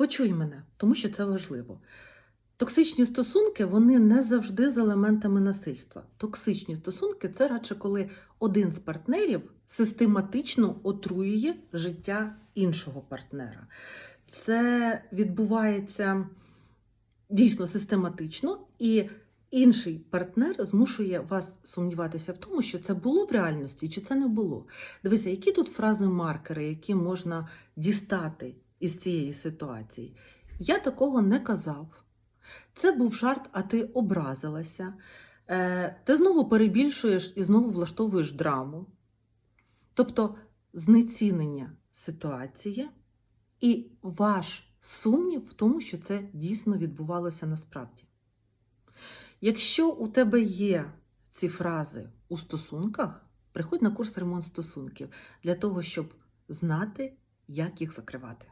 Почуй мене, тому що це важливо. Токсичні стосунки вони не завжди з елементами насильства. Токсичні стосунки це радше коли один з партнерів систематично отруює життя іншого партнера. Це відбувається дійсно систематично, і інший партнер змушує вас сумніватися в тому, що це було в реальності, чи це не було. Дивися, які тут фрази-маркери, які можна дістати із цієї ситуації. Я такого не казав. Це був жарт, а ти образилася. Е, ти знову перебільшуєш і знову влаштовуєш драму. Тобто знецінення ситуації і ваш сумнів в тому, що це дійсно відбувалося насправді. Якщо у тебе є ці фрази у стосунках, приходь на курс ремонт стосунків для того, щоб знати, як їх закривати.